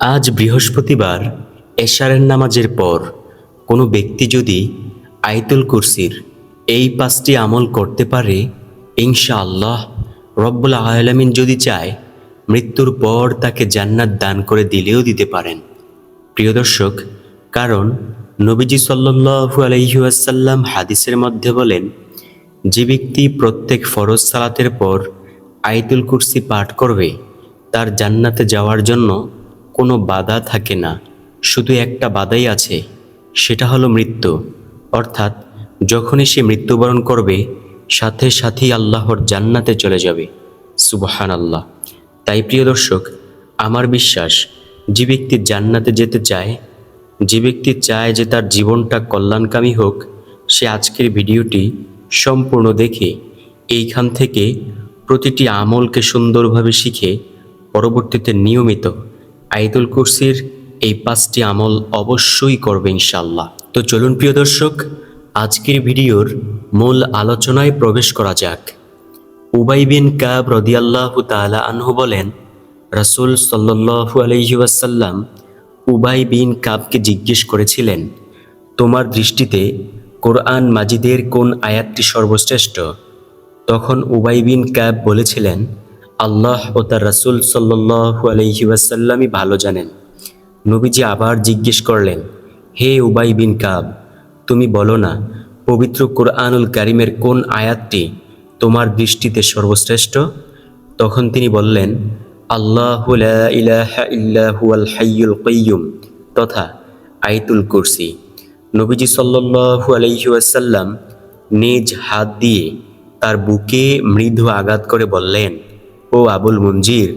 আজ বৃহস্পতিবার এশারের নামাজের পর কোনো ব্যক্তি যদি আইতুল কুরসির এই পাঁচটি আমল করতে পারে, ইনশাআল্লাহ রব্বুল আলামিন যদি চায়, মৃত্যুর পর তাকে জান্নাত দান করে দিলেও দিতে পারেন। প্রিয় দর্শক, কারণ নবীজি সাল্লু আলহিউসাল্লাম হাদিসের মধ্যে বলেন, যে ব্যক্তি প্রত্যেক ফরজ সালাতের পর আইতুল কুরসি পাঠ করবে, তার জান্নাতে যাওয়ার জন্য কোনো বাধা থাকে না। শুধু একটা বাধাই আছে, সেটা হলো মৃত্যু। অর্থাৎ, যখনই সে মৃত্যুবরণ করবে, সাথে সাথেই আল্লাহর জান্নাতে চলে যাবে। সুবহান আল্লাহ তাই প্রিয় দর্শক, আমার বিশ্বাস, যে ব্যক্তি জান্নাতে যেতে চায়, যে ব্যক্তি চায় যে তার জীবনটা কল্যাণকামী হোক, সে আজকের ভিডিওটি সম্পূর্ণ দেখে, এইখান থেকে প্রতিটি আমলকে সুন্দরভাবে শিখে, পরবর্তীতে নিয়মিত আইদুল কুরসির এই পাঁচটি আমল অবশ্যই করবে ইনশাল্লাহ তো চলুন প্রিয় দর্শক, আজকের ভিডিওর মূল আলোচনায় প্রবেশ করা যাক। উবাই বিন কাব রদিয়াল্লাহু তাআলা আনহু বলেন, রাসূল সাল্লাল্লাহু আলাইহি ওয়াসাল্লাম উবাই বিন কাবকে জিজ্ঞেস করেছিলেন, তোমার দৃষ্টিতে কোরআন মাজিদের কোন আয়াতটি সর্বশ্রেষ্ঠ? তখন উবাই বিন কাব বলেছিলেন আল্লাহ ও তার রাসূল সাল্লাল্লাহু আলাইহি ওয়াসাল্লামই ভালো জানেন। নবীজি আবার জিজ্ঞেস করলেন, হে উবাই বিন কাব, তুমি বলো না, পবিত্র কোরআনুল কারিমের কোন আয়াতটি তোমার দৃষ্টিতে সর্বশ্রেষ্ঠ? তখন তিনি বললেন, আল্লাহ লা ইলাহা ইল্লাহুয়াল হাইয়ুল কাইয়ুম তথা আইতুল কুরসি। নবীজি সাল্লাল্লাহু আলাইহি ওয়াসাল্লাম নিজ হাত দিয়ে তার বুকে মৃদু আঘাত করে বললেন ও আবুল মঞ্জির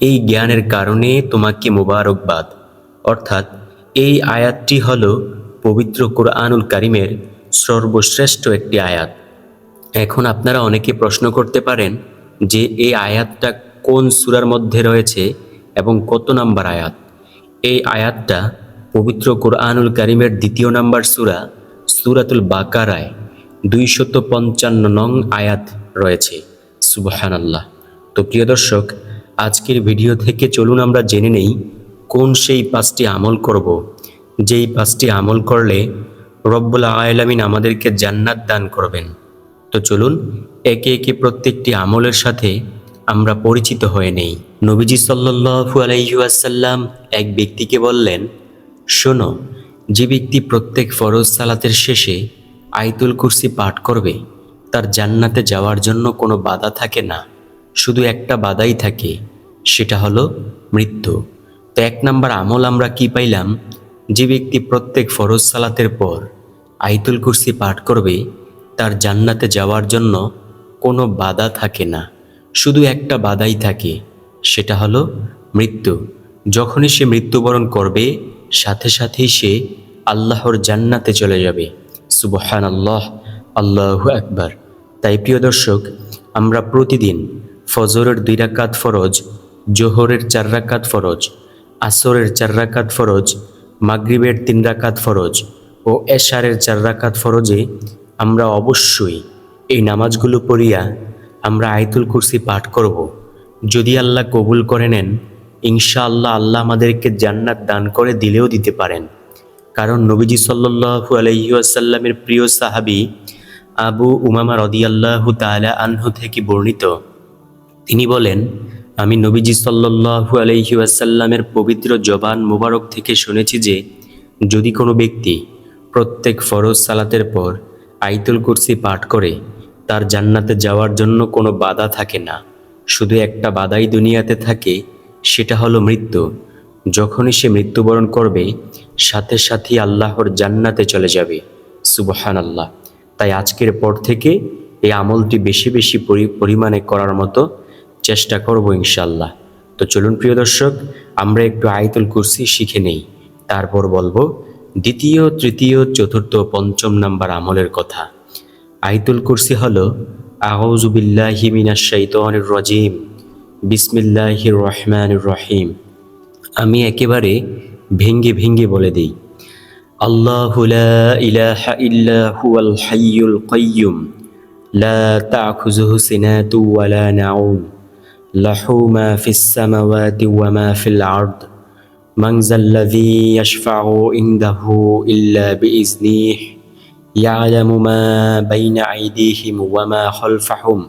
এই জ্ঞানের কারণে তোমাকে মোবারকবাদ। অর্থাৎ এই আয়াতটি হল পবিত্র কোরআনুল কারিমের সর্বশ্রেষ্ঠ একটি আয়াত। এখন আপনারা অনেকে প্রশ্ন করতে পারেন যে এই আয়াতটা কোন সুরার মধ্যে রয়েছে এবং কত নাম্বার আয়াত? এই আয়াতটা পবিত্র কোরআনুল কারিমের দ্বিতীয় নাম্বার সূরা, সুরাতুল বাকারায় দুইশত পঞ্চান্ন নং আয়াত রয়েছে। সুবহান আল্লাহ তো প্রিয় দর্শক, আজকের ভিডিও থেকে চলুন আমরা জেনে নেই কোন সেই পাঁচটি আমল করব। যেই পাঁচটি আমল করলে রব্বুল আলামিন আমাদেরকে জান্নাত দান করবেন। তো চলুন, একে একে প্রত্যেকটি আমলের সাথে আমরা পরিচিত হয়ে নেই। নবীজি সাল্লু আলাইসাল্লাম এক ব্যক্তিকে বললেন, শোনো, যে ব্যক্তি প্রত্যেক ফরজ সালাতের শেষে আইতুল কুরসি পাঠ করবে, তার জান্নাতে যাওয়ার জন্য কোনো বাধা থাকে না। শুধু একটা বাধাই থাকে, সেটা হলো মৃত্যু। তো এক নাম্বার আমল আমরা কি পাইলাম? যে ব্যক্তি প্রত্যেক ফরজ সালাতের পর আইতুল কুরসি পাঠ করবে, তার জান্নাতে যাওয়ার জন্য কোনো বাধা থাকে না। শুধু একটা বাধাই থাকে, সেটা হলো মৃত্যু। যখনই সে মৃত্যুবরণ করবে, সাথে সাথেই সে আল্লাহর জান্নাতে চলে যাবে। সুবহান আল্লাহ আল্লাহ একবার তাই প্রিয় দর্শক, আমরা প্রতিদিন ফজরের দুই রাকাত ফরজ, জোহরের চার রাকাত ফরজ, আসরের চার রাকাত ফরজ, মাগরিবের তিন রাকাত ফরজ ও এশারের চার রাকাত ফরজে আমরা অবশ্যই এই নামাজগুলো পড়িয়া আমরা আয়তুল কুরসি পাঠ করব। যদি আল্লাহ কবুল করে নেন, ইনশাআল্লাহ আল্লাহ আমাদেরকে জান্নাত দান করে দিলেও দিতে পারেন। কারণ নবীজি সাল্লু আলহিউসাল্লামের প্রিয় সাহাবি আবু উমামা রদিয়াল্লাহু তালা আনহু থেকে বর্ণিত। তিনি বলেন, আমি নবীজি সাল্লু আলহিউসাল্লামের পবিত্র জবান মুবারক থেকে শুনেছি যে, যদি কোনো ব্যক্তি প্রত্যেক ফরজ সালাতের পর আইতুল কুরসি পাঠ করে, তার জান্নাতে যাওয়ার জন্য কোনো বাধা থাকে না। শুধু একটা বাধাই দুনিয়াতে থাকে, সেটা হলো মৃত্যু। যখনই সে মৃত্যুবরণ করবে, সাথে সাথে আল্লাহর জান্নাতে চলে যাবে। সুবহান আল্লাহ তাই আজকের পর থেকে এই আমলটি বেশি বেশি পরি- পরিমাণে করার মতো চেষ্টা করব ইনশাল্লাহ তো চলুন প্রিয় দর্শক, আমরা একটু আয়তুল কুরসি শিখে নেই। তারপর বলব, দ্বিতীয়, তৃতীয়, চতুর্থ, পঞ্চম নাম্বার আমলের কথা। আইতুল কুরসি হল আউজুবিল্লাহি মিনাশ শাইতানির রাজিম, বিসমিল্লাহির রহমানির রহিম। আমি একেবারে ভেঙ্গে ভেঙ্গে বলে দিই। আল্লাহু হাইয়ুল লা ওয়ালা লাহু মা ফিস সামাওয়াতি ওয়া মা ফিল আরদ من ذا الذي يشفع عنده إلا بإذنه يعلم ما بين أيديهم وما خلفهم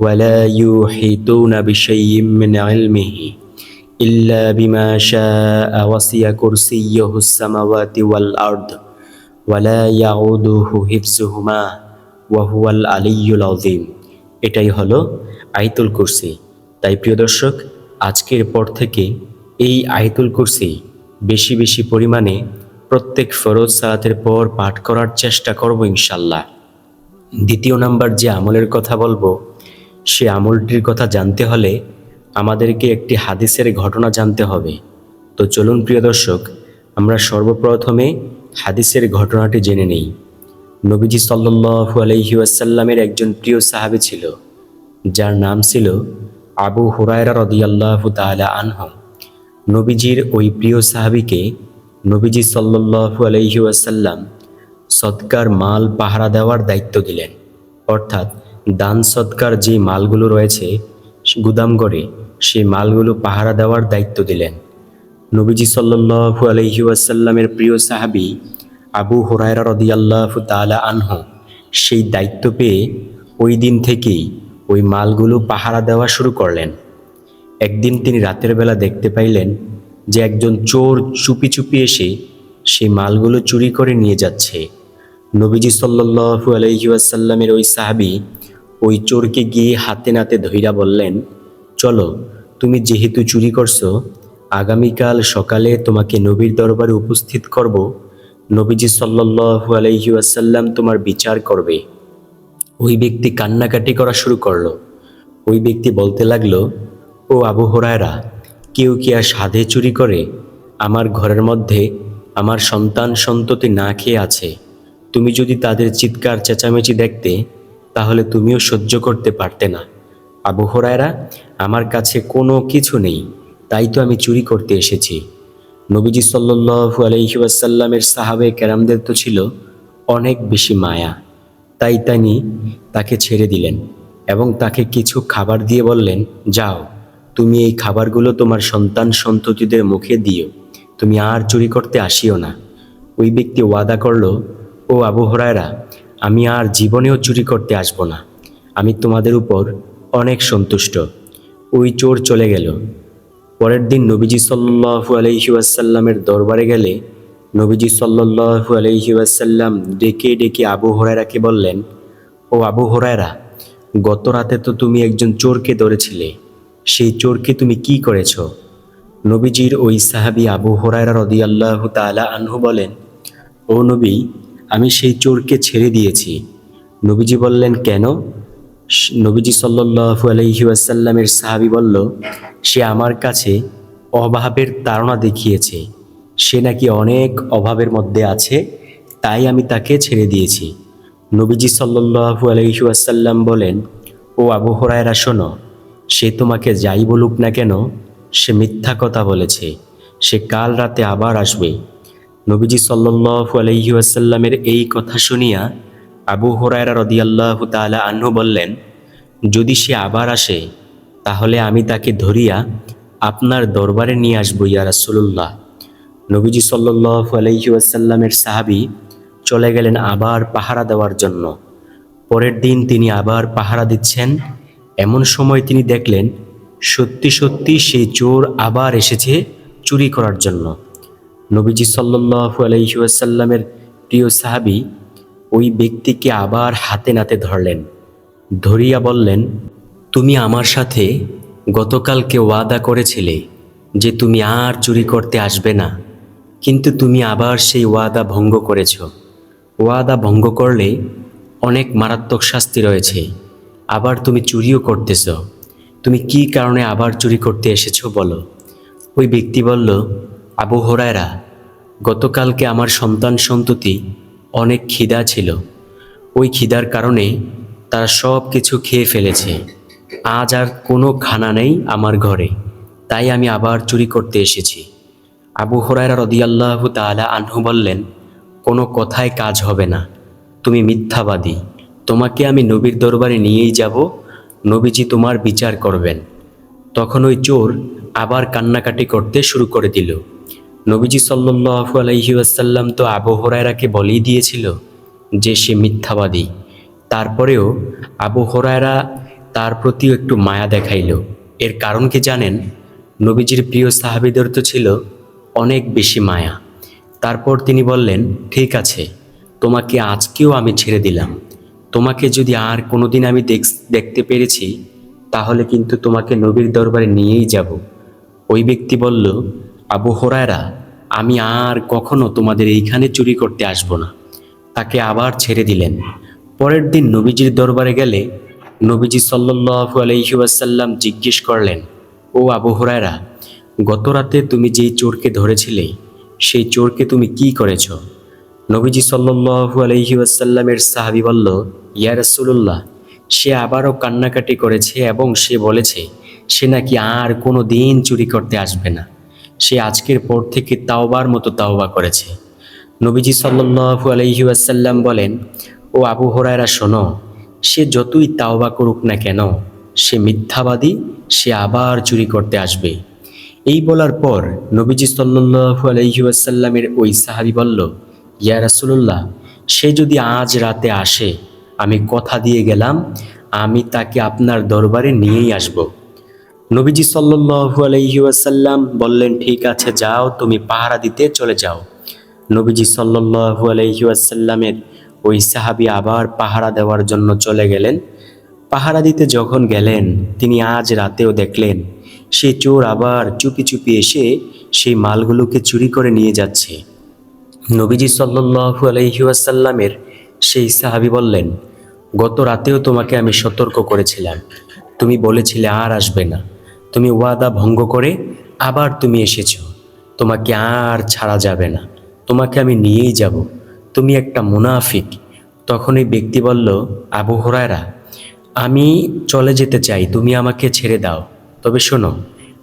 ولا يحيطون بشيء من علمه إلا بما شاء وسع كرسيه السماوات والأرض ولا يعوده حفظهما وهو العلي العظيم এটাই হলো আইতুল কুরসি তাই প্রিয় দর্শক, আজকের পর থেকে এই আইতুল কুরসি বেশি বেশি পরিমাণে প্রত্যেক ফরজ সালাতের পর পাঠ করার চেষ্টা করব ইনশাল্লাহ দ্বিতীয় নাম্বার যে আমলের কথা বলব, সে আমলটির কথা জানতে হলে আমাদেরকে একটি হাদিসের ঘটনা জানতে হবে। তো চলুন প্রিয় দর্শক, আমরা সর্বপ্রথমে হাদিসের ঘটনাটি জেনে নেই। নবীজি সাল্লু আলহি আসাল্লামের একজন প্রিয় সাহাবী ছিল, যার নাম ছিল আবু হুরায়রা রদিয়াল্লাহ তালা আনহ, নবীজির ওই প্রিয় সাহাবীকে নবীজি সাল্লু আলহি আসাল্লাম সৎকার মাল পাহারা দেওয়ার দায়িত্ব দিলেন। অর্থাৎ দান সৎকার যে মালগুলো রয়েছে গুদামঘরে সেই মালগুলো পাহারা দেওয়ার দায়িত্ব দিলেন। নবীজি সাল্লু আলহি আসাল্লামের প্রিয় সাহাবি আবু হুরায়রা রদিয়াল্লাহ তালা আনহ সেই দায়িত্ব পেয়ে ওই দিন থেকেই ওই মালগুলো পাহারা দেওয়া শুরু করলেন। একদিন তিনি রাতের বেলা দেখতে পাইলেন যে একজন চোর চুপি চুপি এসে সেই মালগুলো চুরি করে নিয়ে যাচ্ছে। নবীজি সাল্লু আলহিউসাল্লামের ওই সাহাবি ওই চোরকে গিয়ে হাতে নাতে ধৈরা বললেন, চলো, তুমি যেহেতু চুরি করছ, আগামীকাল সকালে তোমাকে নবীর দরবারে উপস্থিত করব। নবীজি সাল্লু আলহিউসাল্লাম তোমার বিচার করবে। ওই ব্যক্তি কান্নাকাটি করা শুরু করল। ওই ব্যক্তি বলতে লাগল, ও আবু হরায়রা, কেউ কি আর সাধে চুরি করে? আমার ঘরের মধ্যে আমার সন্তান সন্ততি না খেয়ে আছে। তুমি যদি তাদের চিৎকার, চেঁচামেচি দেখতে, তাহলে তুমিও সহ্য করতে পারতে না। আবু হরায়রা, আমার কাছে কোনো কিছু নেই, তাই তো আমি চুরি করতে এসেছি। নবীজি সাল্লু আলহিউসাল্লামের সাহাবে ক্যারামদের তো ছিল অনেক বেশি মায়া। তাই তিনি তাকে ছেড়ে দিলেন এবং তাকে কিছু খাবার দিয়ে বললেন, যাও, তুমি এই খাবারগুলো তোমার সন্তান সন্ততিদের মুখে দিও। তুমি আর চুরি করতে আসিও না। ওই ব্যক্তি ওয়াদা করল, ও আবু হরায়রা, আমি আর জীবনেও চুরি করতে আসব না। আমি তোমাদের উপর অনেক সন্তুষ্ট। ওই চোর চলে গেল। পরের দিন নবীজি সাল্লু আলহিউসাল্লামের দরবারে গেলে নবীজি সাল্লু আলহিউসাল্লাম ডেকে ডেকে আবু হরায়রাকে বললেন, ও আবু হরায়রা, গত রাতে তো তুমি একজন চোরকে ধরেছিলে। সেই চোরকে তুমি কি করেছ? নবীজির ওই সাহাবি আবু হরায়রা রদিয়াল্লাহ তালা আনহু বলেন, ও নবী, আমি সেই চোরকে ছেড়ে দিয়েছি। নবীজি বললেন, কেন? নবীজি সাল্লু আলহিউসাল্লামের সাহাবি বলল, সে আমার কাছে অভাবের তাড়না দেখিয়েছে। সে নাকি অনেক অভাবের মধ্যে আছে, তাই আমি তাকে ছেড়ে দিয়েছি। নবীজি সাল্লু আলহিউসাল্লাম বলেন, ও আবু হরায়রা, শোনো, সে তোমাকে যাই বলুক না কেন, সে মিথ্যা কথা বলেছে, সে কাল রাতে আবার আসবে। নবীজি সাল্লু আলহিউসাল্লামের এই কথা শুনিয়া আবু হরায়রা রদিয়াল্লাহ তালা আনহু বললেন, যদি সে আবার আসে, তাহলে আমি তাকে ধরিয়া আপনার দরবারে নিয়ে আসব ইয়া রাসুল্লাহ নবীজি সাল্লু আলহিউসাল্লামের সাহাবি চলে গেলেন আবার পাহারা দেওয়ার জন্য। পরের দিন তিনি আবার পাহারা দিচ্ছেন। এমন সময় তিনি দেখলেন, সত্যি সত্যি সেই চোর আবার এসেছে চুরি করার জন্য। নবীজি সাল্লু আলহিউসাল্লামের প্রিয় সাহাবি ওই ব্যক্তিকে আবার হাতে নাতে ধরলেন। ধরিয়া বললেন, তুমি আমার সাথে গতকালকে ওয়াদা করেছিলে যে তুমি আর চুরি করতে আসবে না। কিন্তু তুমি আবার সেই ওয়াদা ভঙ্গ করেছ। ওয়াদা ভঙ্গ করলে অনেক মারাত্মক শাস্তি রয়েছে। আবার তুমি চুরিও করতেছ। তুমি কি কারণে আবার চুরি করতে এসেছ বলো। ওই ব্যক্তি বলল, আবু হরায়রা, গতকালকে আমার সন্তান সন্ততি অনেক খিদা ছিল। ওই খিদার কারণে তারা সব কিছু খেয়ে ফেলেছে। আজ আর কোনো খানা নেই আমার ঘরে। তাই আমি আবার চুরি করতে এসেছি। আবু হরায়রা রদিয়াল্লাহ তাআলা আনহু বললেন, কোনো কথায় কাজ হবে না। তুমি মিথ্যাবাদী। তোমাকে আমি নবীর দরবারে নিয়েই যাব। নবীজি তোমার বিচার করবেন। তখন ওই চোর আবার কান্নাকাটি করতে শুরু করে দিল। নবীজি সাল্লু আলহি আসাল্লাম তো আবু হরায়রাকে বলেই দিয়েছিল যে সে মিথ্যাবাদী। তারপরেও আবু হরায়রা তার প্রতিও একটু মায়া দেখাইল। এর কারণ কি জানেন? নবীজির প্রিয় সাহাবিদের তো ছিল অনেক বেশি মায়া। তারপর তিনি বললেন, ঠিক আছে, তোমাকে আজকেও আমি ছেড়ে দিলাম। তোমাকে যদি আর কোনোদিন আমি দেখ- দেখতে পেরেছি, তাহলে কিন্তু তোমাকে নবীর দরবারে নিয়েই যাব। ওই ব্যক্তি বলল, আবু হরায়রা, আমি আর কখনো তোমাদের এইখানে চুরি করতে আসব না। তাকে আবার ছেড়ে দিলেন। পরের দিন নবীজির দরবারে গেলে নবীজি সাল্লু আলহিউসাল্লাম জিজ্ঞেস করলেন, ও আবু হরায়রা গত রাতে তুমি যেই চোরকে ধরেছিলে, সেই চোরকে তুমি কি করেছ? নবীজি সাল্লু আলহিউসাল্লামের সাহাবি বলল, ইয়া রাসূলুল্লাহ, সে আবারও কান্নাকাটি করেছে এবং সে বলেছে, সে নাকি আর কোনো দিন চুরি করতে আসবে না। সে আজকের পর থেকে তাওবার মতো তাওবা করেছে। নবীজি সাল্লু আলহিউসাল্লাম বলেন, ও আবু হরায়রা, শোনো, সে যতই তাওবা করুক না কেন, সে মিথ্যাবাদী, সে আবার চুরি করতে আসবে। এই বলার পর নবীজি সাল্লু আলহিউসাল্লামের ওই সাহাবি বলল, ইয়া রাসূলুল্লাহ, সে যদি আজ রাতে আসে, আমি কথা দিয়ে গেলাম, আমি তাকে আপনার দরবারে নিয়েই আসব। নবীজি সাল্লু আলহিউসাল্লাম বললেন, ঠিক আছে, যাও, তুমি পাহারা দিতে চলে যাও। নবীজি সাল্লু আলহিউসাল্লামের ওই সাহাবি আবার পাহারা দেওয়ার জন্য চলে গেলেন। পাহারা দিতে যখন গেলেন, তিনি আজ রাতেও দেখলেন সে চোর আবার চুপি চুপি এসে সেই মালগুলোকে চুরি করে নিয়ে যাচ্ছে। নবীজি সাল্লু আলহিউসাল্লামের সেই সাহাবি বললেন, গত রাতেও তোমাকে আমি সতর্ক করেছিলাম। তুমি বলেছিলে আর আসবে না। তুমি ওয়াদা ভঙ্গ করে আবার তুমি এসেছ। তোমাকে আর ছাড়া যাবে না। তোমাকে আমি নিয়েই যাব। তুমি একটা মুনাফিক। তখন এই ব্যক্তি বলল, আবু হরায়রা, আমি চলে যেতে চাই। তুমি আমাকে ছেড়ে দাও। তবে শোনো,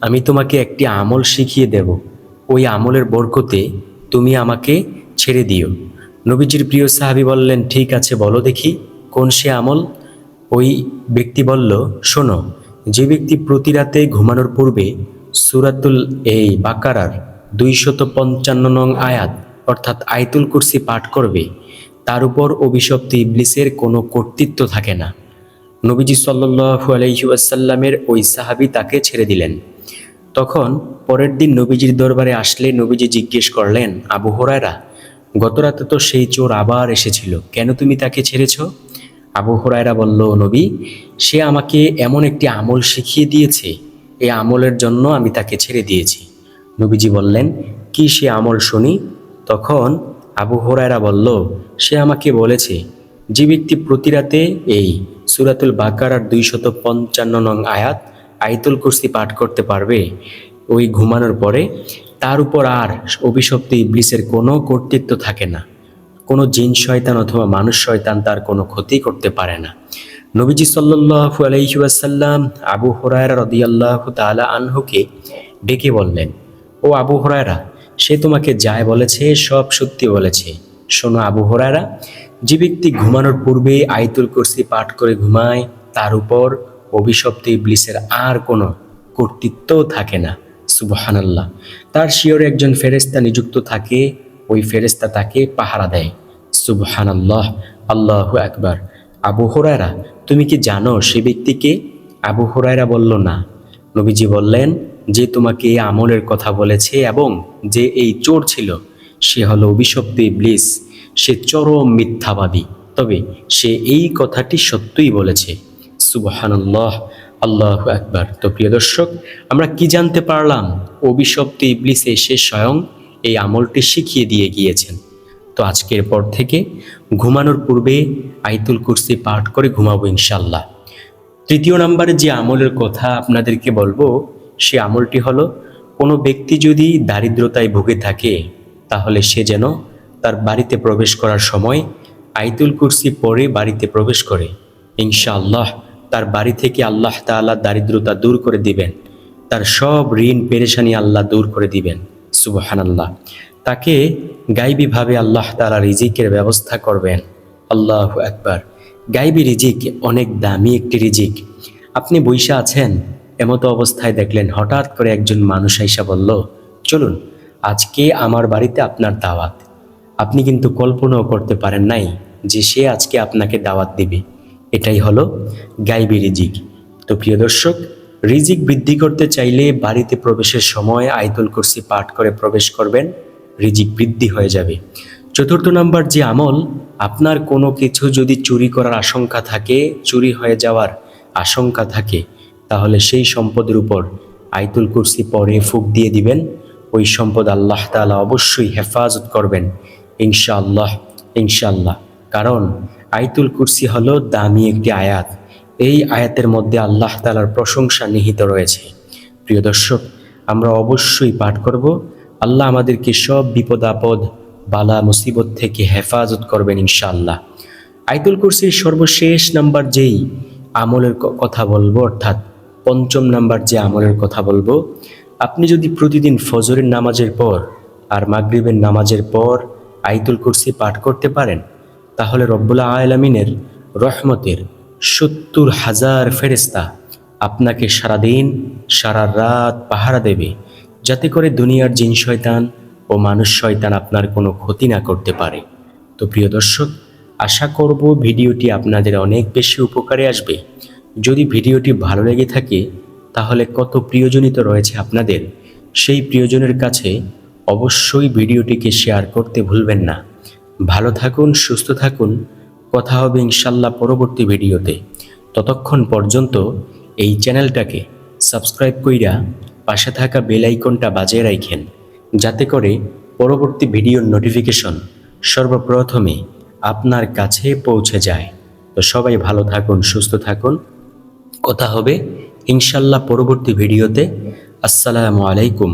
আমি তোমাকে একটি আমল শিখিয়ে দেব। ওই আমলের বরকতে তুমি আমাকে ছেড়ে দিও। নবীজির প্রিয় সাহাবি বললেন, ঠিক আছে, বলো দেখি, কোন সে আমল? ওই ব্যক্তি বলল, শোনো, যে ব্যক্তি প্রতি রাতে ঘুমানোর পূর্বে সুরাতুল এই বাকারার দুইশত পঞ্চান্ন নং আয়াত, অর্থাৎ আয়তুল কুরসি পাঠ করবে, তার উপর অভিশপ্ত ইবলিসের কোনো কর্তৃত্ব থাকে না। নবীজি সাল্লু আলহিউসাল্লামের ওই সাহাবি তাকে ছেড়ে দিলেন। তখন পরের দিন নবীজির দরবারে আসলে নবীজি জিজ্ঞেস করলেন, আবু হরায়রা গতরাতে তো সেই চোর আবার এসেছিল, কেন তুমি তাকে ছেড়েছ? আবু হরায়রা বলল, নবী, সে আমাকে এমন একটি আমল শিখিয়ে দিয়েছে, এই আমলের জন্য আমি তাকে ছেড়ে দিয়েছি। নবীজি বললেন, কি সে আমল শুনি? তখন আবু হরায়রা বলল, সে আমাকে বলেছে যে ব্যক্তি প্রতি রাতে এই সুরাতুল বাকারার দুইশত পঞ্চান্ন নং আয়াত আইতুল কুস্তি পাঠ করতে পারবে, ওই ঘুমানোর পরে তার উপর আর অভিশপ্ত ইবলিসের কোনো কর্তৃত্ব থাকে না। কোনো জিন শয়তান অথবা মানুষ শয়তান তার কোনো ক্ষতি করতে পারে না। নবীজি সাল্লাল্লাহু আলাইহি ওয়াসাল্লাম আবু হরায়রা রাদিয়াল্লাহু তাআলা আনহুকে ডেকে বললেন, ও আবু হরায়রা, সে তোমাকে যায় বলেছে সব সত্যি বলেছে। শোনো আবু হুরায়রা যে ব্যক্তি ঘুমানোর পূর্বে আইতুল কুরসি পাঠ করে ঘুমায়, তার উপর অভিশপ্ত ইবলিসের আর কোনো কর্তৃত্বও থাকে না। সুবহানাল্লাহ। তার শিওরে একজন ফেরেস্তা নিযুক্ত থাকে, ওই ফেরেস্তা তাকে পাহারা দেয়। সুবহানাল্লাহ, আল্লাহু আকবার। আবু হুরায়রা, তুমি কি জানো সে ব্যক্তিকে আবু হুরায়রা বলল, না। নবীজি বললেন, যে তোমাকে এই আমলের কথা বলেছে এবং যে এই চোর ছিল, সে হলো অভিশপ্ত ইবলিস। সে চরম মিথ্যাবাদী। তবে সে এই কথাটি সত্যই বলেছে। সুবহানাল্লাহ, আল্লাহ আকবার। তো প্রিয় দর্শক, আমরা কি জানতে পারলাম? অভিশপ্ত ইবলিস এসে স্বয়ং এই আমলটি শিখিয়ে দিয়ে গিয়েছেন। তো আজকের পর থেকে ঘুমানোর পূর্বে আইতুল কুরসি পাঠ করে ঘুমাবো ইনশাল্লাহ তৃতীয় নম্বরে যে আমলের কথা আপনাদেরকে বলব, সে আমলটি হলো, কোনো ব্যক্তি যদি দারিদ্রতায় ভুগে থাকে, তাহলে সে যেন তার বাড়িতে প্রবেশ করার সময় আইতুল কুরসি পরে বাড়িতে প্রবেশ করে। ইনশাআল্লাহ, তার বাড়ি থেকে আল্লাহ তাআলা দারিদ্রতা দূর করে দিবেন। তার সব ঋণ, পেরেশানি আল্লাহ দূর করে দিবেন। সুবহানাল্লাহ। তাকে গাইবীভাবে আল্লাহ তাআলা রিজিকের ব্যবস্থা করবেন। আল্লাহ একবার গাইবী রিজিক অনেক দামি একটি রিজিক। আপনি বৈশা আছেন, এমতো অবস্থায় দেখলেন, হঠাৎ করে একজন মানুষ আইসা বলল, চলুন, আজকে আমার বাড়িতে আপনার দাওয়াত। আপনি কিন্তু কল্পনাও করতে পারেন নাই যে সে আজকে আপনাকে দাওয়াত দিবে। এটাই হলো গাইবি রিজিক। তো প্রিয় দর্শক, রিজিক বৃদ্ধি করতে চাইলে বাড়িতে প্রবেশের সময় আয়তুল কুরসি পাঠ করে প্রবেশ করবেন, রিজিক বৃদ্ধি হয়ে যাবে। চতুর্থ নাম্বার যে আমল, আপনার কোনো কিছু যদি চুরি করার আশঙ্কা থাকে, চুরি হয়ে যাওয়ার আশঙ্কা থাকে, তাহলে সেই সম্পদের উপর আয়তুল কুরসি পরে ফুক দিয়ে দিবেন। ওই সম্পদ আল্লাহ তাআলা অবশ্যই হেফাজত করবেন। ইনশাআল্লাহ ইনশাআল্লাহ। কারণ আয়তুল কুরসি হলো দামি একটি আয়াত। এই আয়াতের মধ্যে আল্লাহ তাআলার প্রশংসা নিহিত রয়েছে। প্রিয় দর্শক, আমরা অবশ্যই পাঠ করব। আল্লাহ আমাদেরকে সব বিপদ আপদ, বালা মুসিবত থেকে হেফাজত করবেন ইনশাআল্লাহ। আয়তুল কুরসির সর্বশেষ নাম্বার যেই আমলের কথা বলব, অর্থাৎ পঞ্চম নাম্বার যে আমলের কথা বলব, আপনি যদি প্রতিদিন ফজরের নামাজের পর আর মাগরিবের নামাজের পর আয়তুল কুরসি পাঠ করতে পারেন, তাহলে রব্বুল্লা আলামিনের রহমতের সত্তর হাজার ফেরেস্তা আপনাকে সারাদিন, সারা রাত পাহারা দেবে, যাতে করে দুনিয়ার জিন শয়তান ও মানুষ শয়তান আপনার কোনো ক্ষতি না করতে পারে। তো প্রিয় দর্শক, আশা করব ভিডিওটি আপনাদের অনেক বেশি উপকারে আসবে। যদি ভিডিওটি ভালো লেগে থাকে, তাহলে কত প্রিয়জনিত রয়েছে আপনাদের। সেই প্রিয়জনের কাছে অবশ্যই ভিডিওটিকে শেয়ার করতে ভুলবেন না। ভালো থাকুন, সুস্থ থাকুন। কথা হবে ইনশাল্লাহ পরবর্তী ভিডিওতে। ততক্ষণ পর্যন্ত এই চ্যানেলটাকে সাবস্ক্রাইব কইরা পাশে থাকা বেল আইকনটা বাজিয়ে রাখেন যাতে করে পরবর্তী ভিডিওর নোটিফিকেশন সর্বপ্রথমে আপনার কাছে পৌঁছে যায়। তো সবাই ভালো থাকুন, সুস্থ থাকুন। কথা হবে ইনশাল্লাহ পরবর্তী ভিডিওতে। আসসালামু আলাইকুম।